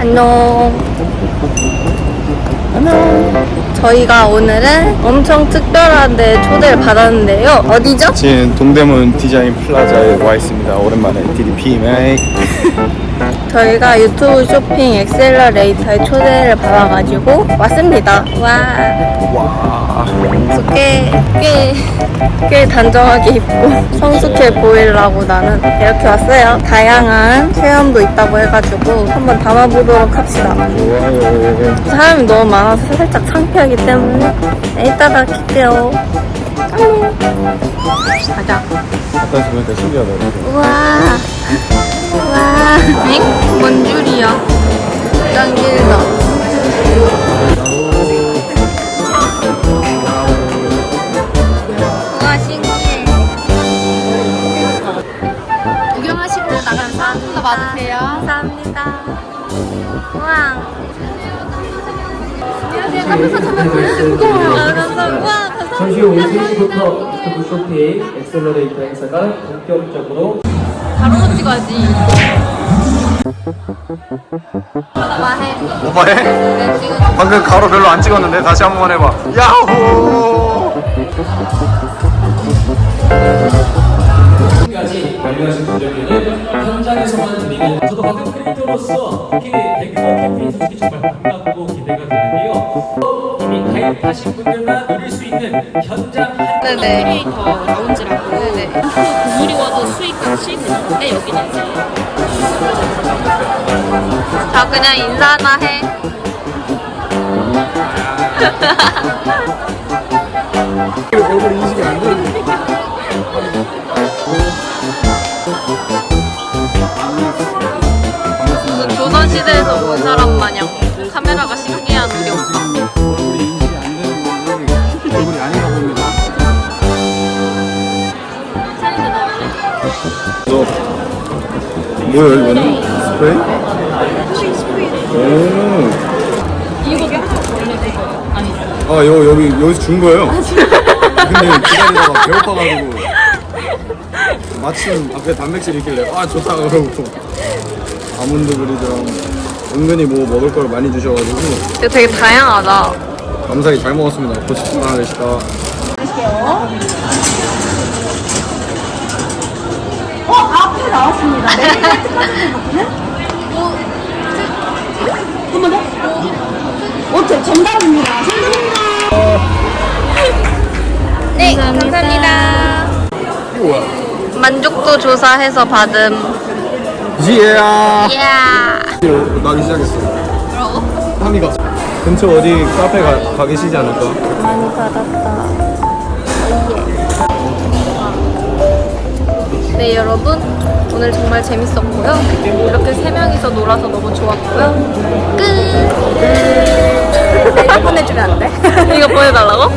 안녕. 저희가 오늘은 엄청 특별한 데 초대를 받았는데요. 어디죠? 지금 동대문 디자인 플라자에 와 있습니다. 오랜만에 DDPMA. 저희가 유튜브 쇼핑 엑셀러레이터에 초대를 받아가지고 왔습니다. 와. 와. 그래서 꽤, 꽤, 꽤 단정하게 입고 성숙해 보이려고 나는 이렇게 왔어요. 다양한 체험도 있다고 해가지고 한번 담아보도록 합시다. 좋아요. 사람이 너무 많아서 살짝 창피하기 때문에 이따가 킬게요. 가자. 아까 보니까 신기하다. 우와. 우와. 엥? 뭔 줄이야? 짱 길다. 우와, 신기해. 구경하시고 나가면 사은품도 받으세요. 감사합니다. 우와. 안녕하세요. 카페사 참여 보여주고 아, 감사합니다. 우와, 감사합니다. 잠시 후 3시부터 유튜브 쇼핑 엑셀러레이터 행사가 본격적으로 바로 찍어야지. 오빠 해? 네, 지금 방금 가로 별로 안 찍었는데 다시 한 번 해봐. 야호! 까지 관리하신 분들께는 현장에서만 드리는 저도 같은 크리에이터로서 특히 백그라운 캠페인 소식이 정말 반갑고 기대가 되는데요. 이미 가입하신 분들만 누릴 수 있는 현장 한 네네. 크리에이터 라운지라고 네네. 국물이 와도 수익같이 되는데 여기는 이제 자, 그냥 인사나 해. 얼굴 인식이 안 되는데. 무슨 조선시대에서 온 사람 마냥 너 뭐야 이거는? 스프레이? 오. 아, 여, 여기, 여기서 준 거예요? 근데 기다리다가 배고파가지고. 마침 앞에 단백질 있길래, 아, 좋다, 그러고. 아몬드 브리드랑 은근히 뭐 먹을 걸 많이 주셔가지고. 이거 되게 다양하다. 감사히 잘 먹었습니다. 고 맙습니다. 하나 되시다. 네, 감사합니다. 이거 뭐야? 만족도 조사해서 받음. 지혜야. 이야. 나기 시작했어. 뭐라고? 하미가. 근처 어디 카페 가, 가 계시지 않을까? 많이 받았다. 네 여러분. 오늘 정말 재밌었고요. 이렇게 세 명이서 놀아서 너무 좋았고요. 끝! 내가 네, 보내주면 안 돼? 이거 보내달라고?